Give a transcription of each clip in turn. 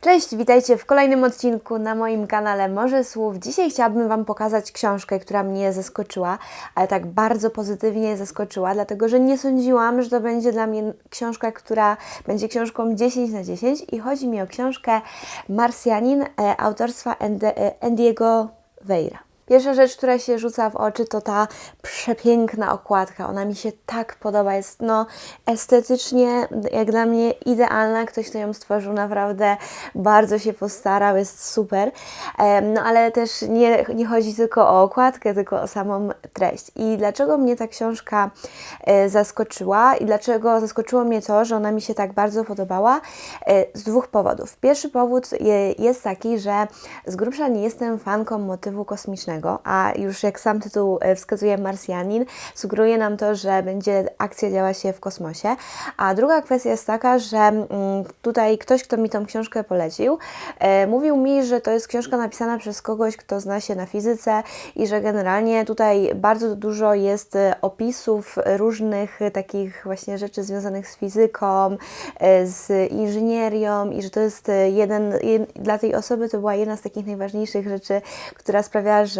Cześć, witajcie w kolejnym odcinku na moim kanale Morze Słów. Dzisiaj chciałabym Wam pokazać książkę, która mnie zaskoczyła, ale tak bardzo pozytywnie zaskoczyła, dlatego że nie sądziłam, że to będzie dla mnie książka, która będzie książką 10 na 10 i chodzi mi o książkę Marsjanin e, autorstwa Ende- e, Andiego Weira. Pierwsza rzecz, która się rzuca w oczy, to ta przepiękna okładka. Ona mi się tak podoba. Jest no estetycznie, jak dla mnie, idealna. Ktoś, kto ją stworzył, naprawdę bardzo się postarał. Jest super. No ale też nie, nie chodzi tylko o okładkę, tylko o samą treść. I dlaczego mnie ta książka e, zaskoczyła i dlaczego zaskoczyło mnie to, że ona mi się tak bardzo podobała? E, Z dwóch powodów. Pierwszy powód je- jest taki, że z grubsza nie jestem fanką motywu kosmicznego, a już jak sam tytuł e, wskazuje Marsjanin, sugeruje nam to, że będzie akcja działa się w kosmosie. A druga kwestia jest taka, że mm, tutaj ktoś, kto mi tą książkę polecił, e, mówił mi, że to jest książka napisana przez kogoś, kto zna się na fizyce i że generalnie tutaj bardzo dużo jest e, opisów różnych takich właśnie rzeczy związanych z fizyką, z inżynierią i że to jest jeden, jed, dla tej osoby to była jedna z takich najważniejszych rzeczy, która sprawiała, że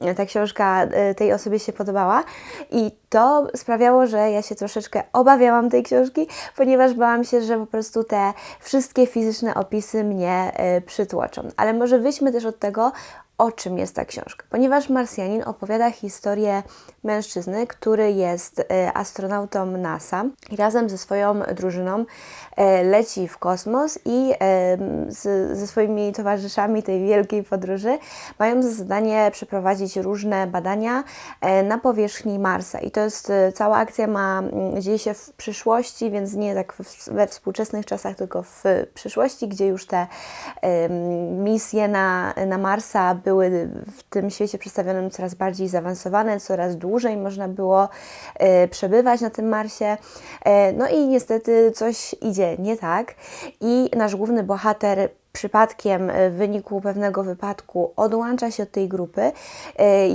e, ta książka e, tej osobie się podobała i to sprawiało, że ja się troszeczkę obawiałam tej książki, ponieważ bałam się, że po prostu te wszystkie fizyczne opisy mnie e, przytłoczą. Ale może wyjdźmy też od tego, o czym jest ta książka. Ponieważ Marsjanin opowiada historię mężczyzny, który jest e, astronautą NASA i razem ze swoją drużyną e, leci w kosmos i e, ze swoimi towarzyszami tej wielkiej podróży mają za zadanie przeprowadzić różne badania na powierzchni Marsa. I to jest, cała akcja ma, dzieje się w przyszłości, więc nie tak we współczesnych czasach, tylko w przyszłości, gdzie już te misje na, na Marsa były w tym świecie przedstawionym coraz bardziej zaawansowane, coraz dłużej można było e, przebywać na tym Marsie. E, no i niestety coś idzie nie tak i nasz główny bohater przypadkiem e, w wyniku pewnego wypadku odłącza się od tej grupy.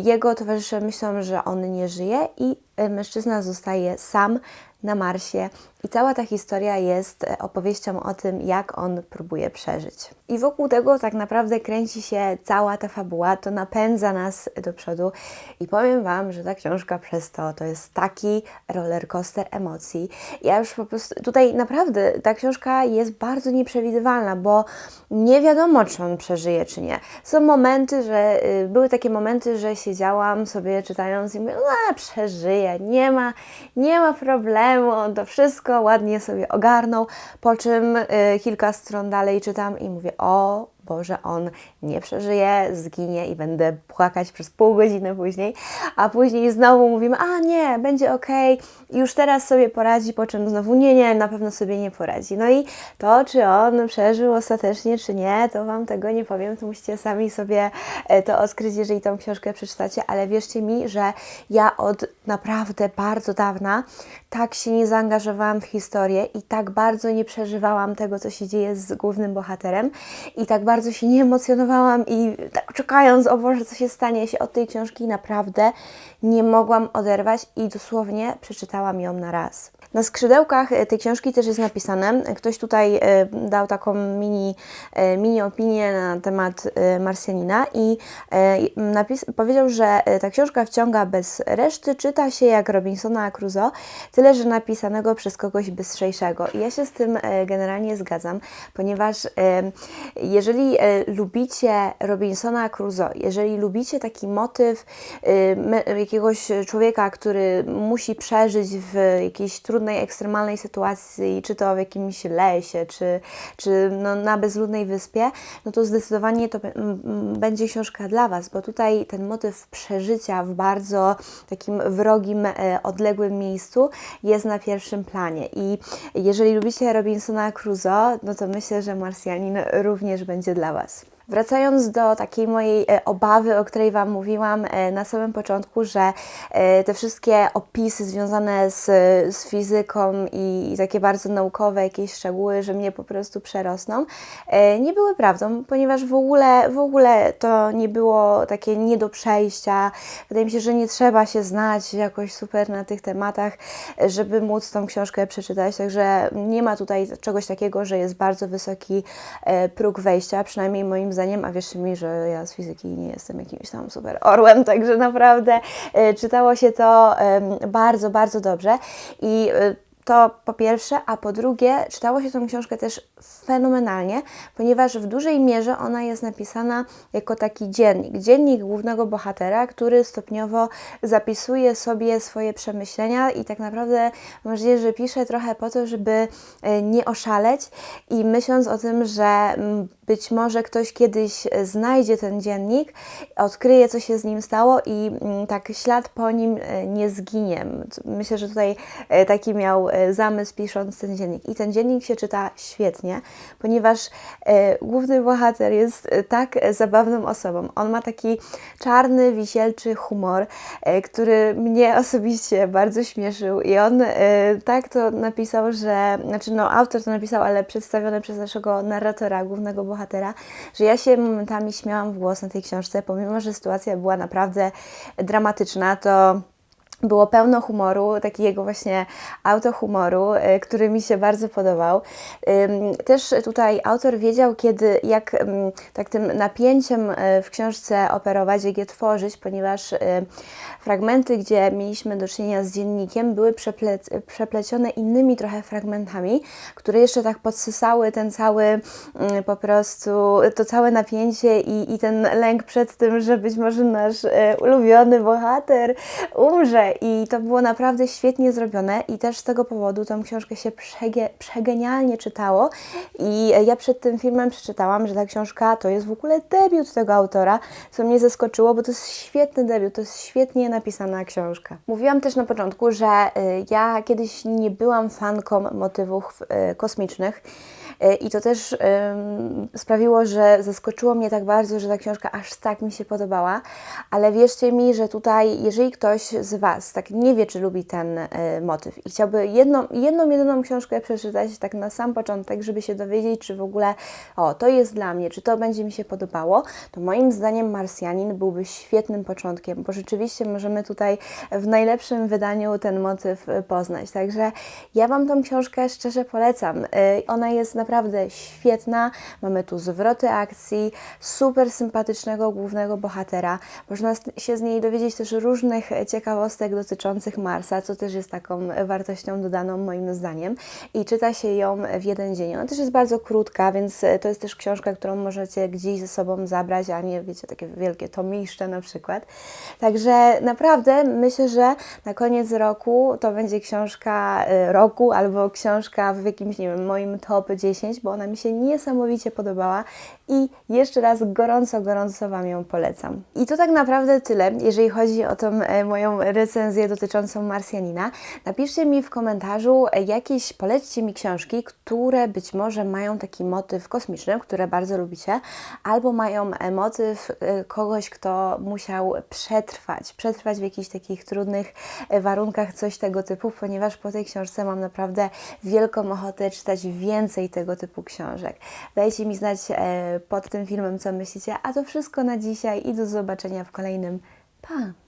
Jego towarzysze myślą, że on nie żyje i mężczyzna zostaje sam na Marsie i cała ta historia jest e, opowieścią o tym, jak on próbuje przeżyć. I wokół tego tak naprawdę kręci się cała ta fabuła, to napędza nas do przodu i powiem Wam, że ta książka przez to to jest taki rollercoaster emocji. Ja już po prostu tutaj naprawdę ta książka jest bardzo nieprzewidywalna, bo nie wiadomo, czy on przeżyje, czy nie. Są momenty, że y, były takie momenty, że siedziałam sobie czytając i mówię, no przeżyje, nie ma, nie ma problemu, on to wszystko ładnie sobie ogarnął, po czym y, kilka stron dalej czytam i mówię, o Boże, on nie przeżyje, zginie i będę płakać przez pół godziny później, a później znowu mówimy, a nie, będzie ok, już teraz sobie poradzi, po czym znowu nie, nie, na pewno sobie nie poradzi. No i to, czy on przeżył ostatecznie, czy nie, to Wam tego nie powiem, to musicie sami sobie e, to odkryć, jeżeli tą książkę przeczytacie, ale wierzcie mi, że ja od naprawdę bardzo dawna tak się nie zaangażowałam w historię i tak bardzo nie przeżywałam tego, co się dzieje z głównym bohaterem i tak bardzo się nie emocjonowałam i tak czekając, o Boże, co się stanie, się od tej książki naprawdę nie mogłam oderwać i dosłownie przeczytałam ją na raz. Na skrzydełkach e, tej książki też jest napisane, ktoś tutaj e, dał taką mini, e, mini opinię na temat Marsjanina i napis, powiedział, że ta książka wciąga bez reszty, czyta się jak Robinsona Crusoe, tyle że napisanego przez kogoś bystrzejszego. I ja się z tym generalnie zgadzam, ponieważ jeżeli lubicie Robinsona Crusoe, jeżeli lubicie taki motyw jakiegoś człowieka, który musi przeżyć w jakiejś trudnej, ekstremalnej sytuacji, czy to w jakimś lesie, czy, czy no, na bezludnej wyspie, no to zdecydowanie to będzie książka dla Was, bo tutaj ten motyw przeżycia w bardzo takim wrogim, e, odległym miejscu jest na pierwszym planie. I jeżeli lubicie Robinsona Crusoe, no to myślę, że Marsjanin również będzie dla Was. Wracając do takiej mojej e, obawy, o której Wam mówiłam e, na samym początku, że e, te wszystkie opisy związane z, z fizyką i, takie bardzo naukowe jakieś szczegóły, że mnie po prostu przerosną, nie były prawdą, ponieważ w ogóle, w ogóle to nie było takie nie do przejścia. Wydaje mi się, że nie trzeba się znać jakoś super na tych tematach, żeby móc tą książkę przeczytać, także nie ma tutaj czegoś takiego, że jest bardzo wysoki próg wejścia, przynajmniej moim zdaniem, a wierzcie mi, że ja z fizyki nie jestem jakimś tam super orłem, także naprawdę e, czytało się to bardzo, bardzo dobrze. I e, to po pierwsze, a po drugie, czytało się tą książkę też fenomenalnie, ponieważ w dużej mierze ona jest napisana jako taki dziennik, dziennik głównego bohatera, który stopniowo zapisuje sobie swoje przemyślenia i tak naprawdę mam nadzieję, że pisze trochę po to, żeby e, nie oszaleć. I myśląc o tym, że być może ktoś kiedyś e, znajdzie ten dziennik, odkryje, co się z nim stało i mm, tak ślad po nim e, nie zginie. Myślę, że tutaj e, taki miał zamysł pisząc ten dziennik. I ten dziennik się czyta świetnie, ponieważ główny bohater jest tak zabawną osobą. On ma taki czarny, wisielczy humor, który mnie osobiście bardzo śmieszył i on tak to napisał, że, znaczy no autor to napisał, ale przedstawione przez naszego narratora, głównego bohatera, że ja się momentami śmiałam w głos na tej książce, pomimo, że sytuacja była naprawdę dramatyczna, to było pełno humoru, takiego właśnie autohumoru, y, który mi się bardzo podobał. Też tutaj autor wiedział, kiedy, jak tak tym napięciem y, w książce operować, jak je tworzyć, ponieważ y, fragmenty, gdzie mieliśmy do czynienia z dziennikiem, były przeple- przeplecione innymi trochę fragmentami, które jeszcze tak podsysały ten cały po prostu, to całe napięcie i, i ten lęk przed tym, że być może nasz ulubiony bohater umrze. I to było naprawdę świetnie zrobione i też z tego powodu tą książkę się przege, przegenialnie czytało. I e, ja przed tym filmem przeczytałam, że ta książka to jest w ogóle debiut tego autora, co mnie zaskoczyło, bo to jest świetny debiut, to jest świetnie napisana książka. Mówiłam też na początku, że y, ja kiedyś nie byłam fanką motywów y, kosmicznych. Y, I to też sprawiło, że zaskoczyło mnie tak bardzo, że ta książka aż tak mi się podobała. Ale wierzcie mi, że tutaj, jeżeli ktoś z Was tak nie wie, czy lubi ten y, motyw i chciałby jedną, jedną, jedyną książkę przeczytać tak na sam początek, żeby się dowiedzieć, czy w ogóle o, to jest dla mnie, czy to będzie mi się podobało, to moim zdaniem Marsjanin byłby świetnym początkiem, bo rzeczywiście możemy tutaj w najlepszym wydaniu ten motyw y, poznać. Także ja Wam tą książkę szczerze polecam. Ona jest naprawdę świetna. Mamy tu zwroty akcji, super sympatycznego głównego bohatera. Można się z niej dowiedzieć też różnych ciekawostek dotyczących Marsa, co też jest taką wartością dodaną moim zdaniem. I czyta się ją w jeden dzień. Ona też jest bardzo krótka, więc to jest też książka, którą możecie gdzieś ze sobą zabrać, a nie, wiecie, takie wielkie tomiszcze na przykład. Także naprawdę myślę, że na koniec roku to będzie książka y, roku albo książka w jakimś, nie wiem, moim top 10, bo ona mi się niesamowicie podobała i jeszcze raz gorąco, gorąco Wam ją polecam. I to tak naprawdę tyle, jeżeli chodzi o tą e, moją recenzję dotyczącą Marsjanina. Napiszcie mi w komentarzu e, jakieś, polećcie mi książki, które być może mają taki motyw kosmiczny, które bardzo lubicie, albo mają e, motyw kogoś, kto musiał przetrwać, przetrwać w jakichś takich trudnych warunkach, coś tego typu, ponieważ po tej książce mam naprawdę wielką ochotę czytać więcej tego typu książek. Dajcie mi znać pod tym filmem, co myślicie, a to wszystko na dzisiaj i do zobaczenia w kolejnym. Pa!